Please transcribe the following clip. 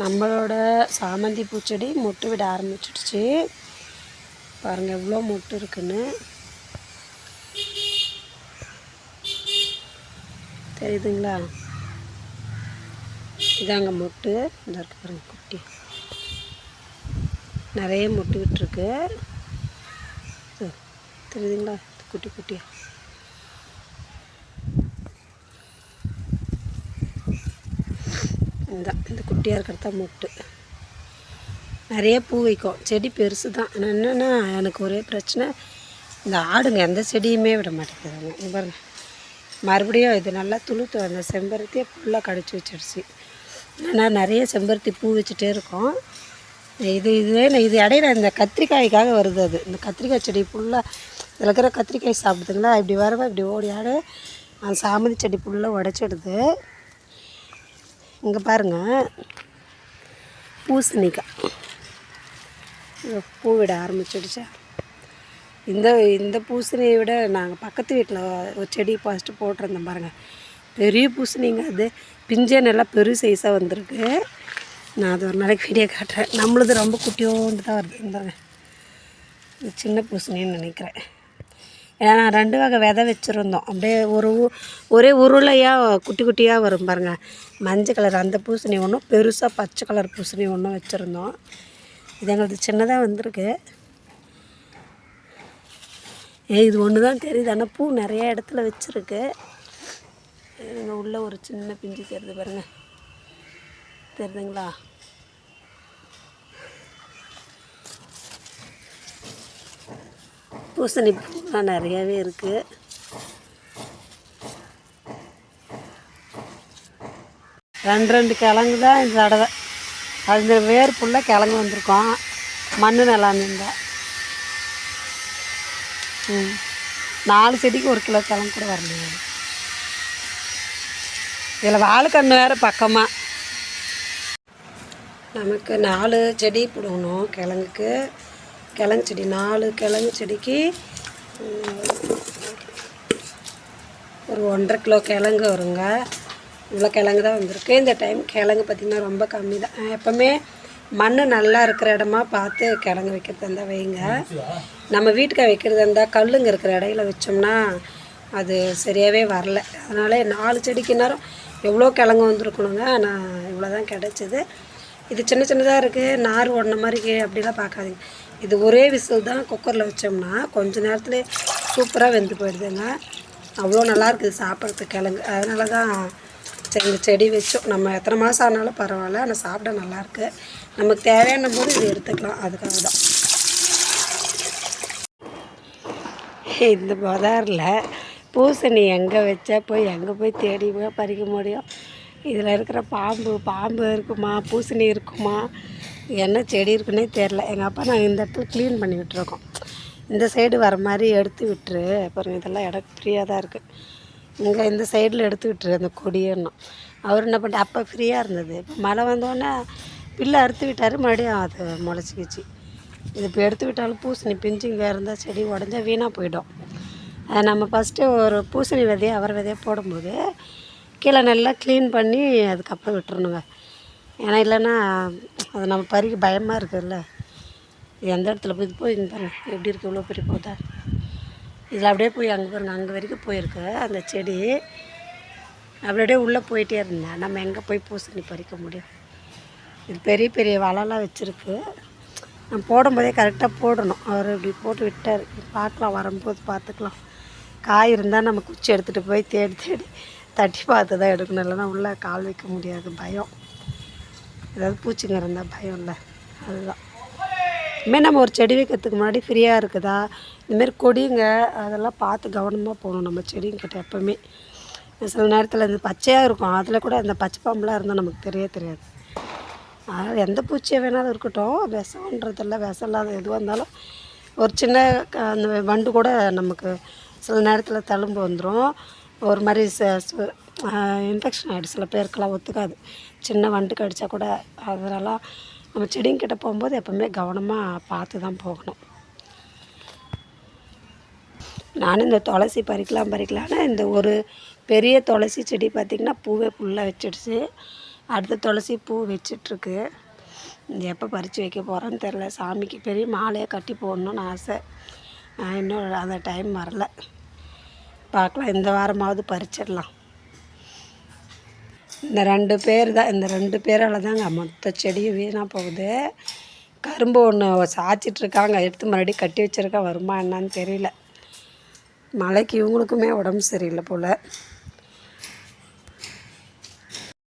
நம்மளோட சாமந்தி பூச்செடி மொட்டு விட ஆரம்பிச்சிடுச்சு. பாருங்கள் எவ்வளோ மொட்டு இருக்குன்னு. தெரியுதுங்களா? இதாங்க மொட்டு. இந்த இருக்கு பாருங்கள் குட்டி. நிறைய மொட்டு விட்டுருக்கு. தெரியுதுங்களா? குட்டி குட்டியாக இதுதான் இந்த குட்டியாக இருக்கிறது தான் மொட்டு. நிறைய பூ வைக்கும். செடி பெருசு தான் ஆனால் என்னென்னா எனக்கு ஒரே பிரச்சனை இந்த ஆடுங்க எந்த செடியுமே விட மாட்டேங்குதுங்க. பாருங்க. மறுபடியும் இது நல்லா துளுத்து அந்த செம்பருத்தியை ஃபுல்லாக கடிச்சு வச்சிடுச்சு ஆனால் நிறைய செம்பருத்தி பூ வச்சுட்டே இருக்கோம். இது இதுவே நான் இது இடையில இந்த கத்திரிக்காய்க்காக வருது அது. இந்த கத்திரிக்காய் செடி ஃபுல்லாக இதில் இருக்கிற கத்திரிக்காய் சாப்பிடுதுங்களா? இப்படி வரவா இப்படி ஓடி ஆடு. அந்த சாமந்தி செடி ஃபுல்லாக உடச்சிடுது. இங்கே பாருங்க. பூசணிக்காய். பூ விட ஆரம்பிச்சிடுச்சா. இந்த இந்த பூசணியை விட நாங்கள் பக்கத்து வீட்டில் ஒரு செடி ஃபஸ்ட்டு போட்டிருந்தோம் பாருங்கள் பெரிய பூசணிங்க அது. பிஞ்சே நல்லா பெரிய சைஸாக வந்திருக்கு. நான் அது ஒரு நாளைக்கு வீடியோ காட்டுறேன். நம்மளது ரொம்ப குட்டியோண்டு தான் வருது இந்த சின்ன பூசணின்னு நினைக்கிறேன். ஏன்னா நான் ரெண்டு வகை விதை வச்சுருந்தோம். அப்படியே ஒரு ஊ- ஒரே உருளையாக குட்டி குட்டியாக வரும் பாருங்கள் மஞ்சள் கலர் அந்த பூசணி ஒன்றும் பெருசாக பச்சை கலர் பூசணி ஒன்றும் வச்சுருந்தோம். இது எங்களுக்கு சின்னதாக வந்திருக்கு. ஏ இது ஒன்று தான் தெரியுது. ஆனால் பூ நிறைய இடத்துல வச்சுருக்கு. இங்கே உள்ள ஒரு சின்ன பிஞ்சு தெரியுது பாருங்கள் தெரியுதுங்களா? பூசணி பூலாம் நிறையாவே இருக்குது ரெண்டு ரெண்டு கிழங்கு தான் இந்த தடவை. அது வேர் ஃபுல்லாக கிழங்கு வந்திருக்கோம். மண் நிலம் இருந்தால் ம். நாலு செடிக்கு ஒரு கிலோ கிழங்கு கூட வரணும் இதில் வாழைக்கன்று வேறு பக்கமாக நமக்கு நாலு செடி பிடுங்கணும் கிழங்குக்கு. கிழங்கு செடி நாலு கிழங்கு செடிக்கு ஒரு ஒன்றரை கிலோ கிழங்கு வருங்க. இவ்வளோ கிழங்கு தான் வந்திருக்கு. இந்த டைம் கிழங்கு பார்த்திங்கன்னா ரொம்ப கம்மி தான். எப்போவுமே மண் நல்லா இருக்கிற இடமா பார்த்து கிழங்கு வைக்கிறதா இருந்தால் வைங்க. நம்ம வீட்டுக்கு வைக்கிறதா இருந்தால் கல்லுங்க இருக்கிற இடையில வச்சோம்னா அது சரியாகவே வரல. அதனால் நாலு செடிக்கு நேரம் எவ்வளோ கிழங்கு வந்திருக்கணுங்க. நான் இவ்வளோ தான் கிடச்சிது. இது சின்ன சின்னதாக இருக்குது நார் ஓடின மாதிரி அப்படிலாம் பார்க்காதீங்க. இது ஒரே விசில் தான் குக்கரில் வச்சோம்னா கொஞ்ச நேரத்தில் சூப்பராக வெந்து போயிடுதுங்க. அவ்வளோ நல்லா இருக்குது சாப்பிட்றதுக்கு கிழங்கு. அதனால தான் சரி இந்த செடி வச்சோம். நம்ம எத்தனை மாதம் ஆனாலும் பரவாயில்ல ஆனால் சாப்பிட நல்லாயிருக்கு. நமக்கு தேவையான போது இது எடுத்துக்கலாம். அதுக்காக தான். இந்த பதாரில் பூசணி எங்கே வச்சா போய் எங்கே போய் தேடி போய் பறிக்க முடியும். இதில் இருக்கிற பாம்பு பாம்பு இருக்குமா? பூசணி இருக்குமா? என்ன செடி இருக்குன்னே தெரில எங்கள் அப்பா நாங்கள் இந்த இடத்துல க்ளீன் பண்ணி விட்டுருக்கோம். இந்த சைடு வர மாதிரி எடுத்து விட்டுரு. அப்புறம் இதெல்லாம் இடம் ஃப்ரீயாக தான் இருக்குது இங்கே இந்த சைடில் எடுத்து விட்டுரு அந்த கொடியேன்னும். அவர் என்ன பண்ணிட்டு அப்போ ஃப்ரீயாக இருந்தது. இப்போ மழை வந்தோடனே பில்லு அறுத்து விட்டார் மறுபடியும் அது முளைச்சிக்கிச்சு. இது இப்போ எடுத்து விட்டாலும் பூசணி பிஞ்சு இங்கே இருந்தால் செடி உடஞ்சா வீணாக போயிடும். அதை நம்ம ஃபஸ்ட்டு ஒரு பூசணி விதையை அவரை விதையை போடும்போது கீழே நல்லா க்ளீன் பண்ணி அதுக்கப்புறம் விட்டுறணுங்க. ஏன்னா இல்லைன்னா அது நம்ம பறிக்க பயமாக இருக்குதுல்ல. எந்த இடத்துல போய் இது போய் பாருங்க எப்படி இருக்குது இவ்வளோ பெரிய போதா? இதில் அப்படியே போய் அங்கே பாருங்க அங்கே வரைக்கும் போயிருக்கு அந்த செடி. அப்படியே உள்ளே போயிட்டே இருந்தேன் நம்ம எங்கே போய் பூசணி பறிக்க முடியும்? இது பெரிய பெரிய வலைலாம் வச்சுருக்கு. நம்ம போடும்போதே கரெக்டாக போடணும். அவர் இப்படி போட்டு விட்டார். பார்க்கலாம் வரும்போது பார்த்துக்கலாம். காய் இருந்தால் நம்ம குச்சி எடுத்துகிட்டு போய் தேடி தேடி தட்டி பார்த்து தான் எடுக்கணும். இல்லைன்னா உள்ளே கால் வைக்க முடியாது பயம். ஏதாவது பூச்சிங்க இருந்தால் பயம் இல்லை. அதுதான். இதுமாரி நம்ம ஒரு செடி வைக்கிறதுக்கு முன்னாடி ஃப்ரீயாக இருக்குதா? இந்தமாரி கொடிங்க அதெல்லாம் பார்த்து கவனமாக போகணும். நம்ம செடிங்கிட்ட எப்போவுமே. சில நேரத்தில் இந்த பச்சையாக இருக்கும். அதில் கூட அந்த பச்சை பாம்புலாம் இருந்தால் நமக்கு தெரியவே தெரியாது. அதனால் எந்த பூச்சியாக வேணாலும் இருக்கட்டும். விஷம்ன்றதில்ல விஷம் இல்லாத எதுவாக இருந்தாலும் ஒரு சின்ன க- அந்த வண்டு கூட நமக்கு சில நேரத்தில் தழும்பு வந்துடும் ஒரு மாதிரி இன்ஃபெக்ஷன் ஆகிடும் சில பேருக்கெல்லாம் ஒத்துக்காது. சின்ன வண்டு கடித்தா கூட அதெல்லாம் நம்ம செடிங்கிட்ட போகும்போது எப்போவுமே கவனமாக பார்த்து தான் போகணும். நானும் இந்த துளசி பறிக்கலாம் பறிக்கலான்னு இந்த ஒரு பெரிய துளசி செடி பார்த்திங்கன்னா பூவே ஃபுல்லாக வச்சிடுச்சு. அடுத்த துளசி பூ வச்சிட்ருக்கு. எப்போ பறித்து வைக்க போகிறேன்னு தெரில சாமிக்கு பெரிய மாலையாக கட்டி போடணும்னு ஆசை. இன்னும் அந்த டைம் வரல. பார்க்கலாம். இந்த வாரமாவது பறிச்சிடலாம். இந்த ரெண்டு பேர் தான் இந்த ரெண்டு பேரால் தாங்க மொத்த செடியும் வீணாக போகுது. கரும்பு ஒன்று சாய்ச்சிட்ருக்காங்க எடுத்து மறுபடியும் கட்டி வச்சுருக்கா வருமா என்னான்னு தெரியல. மழைக்கு இவங்களுக்குமே உடம்பு சரியில்லை போல்.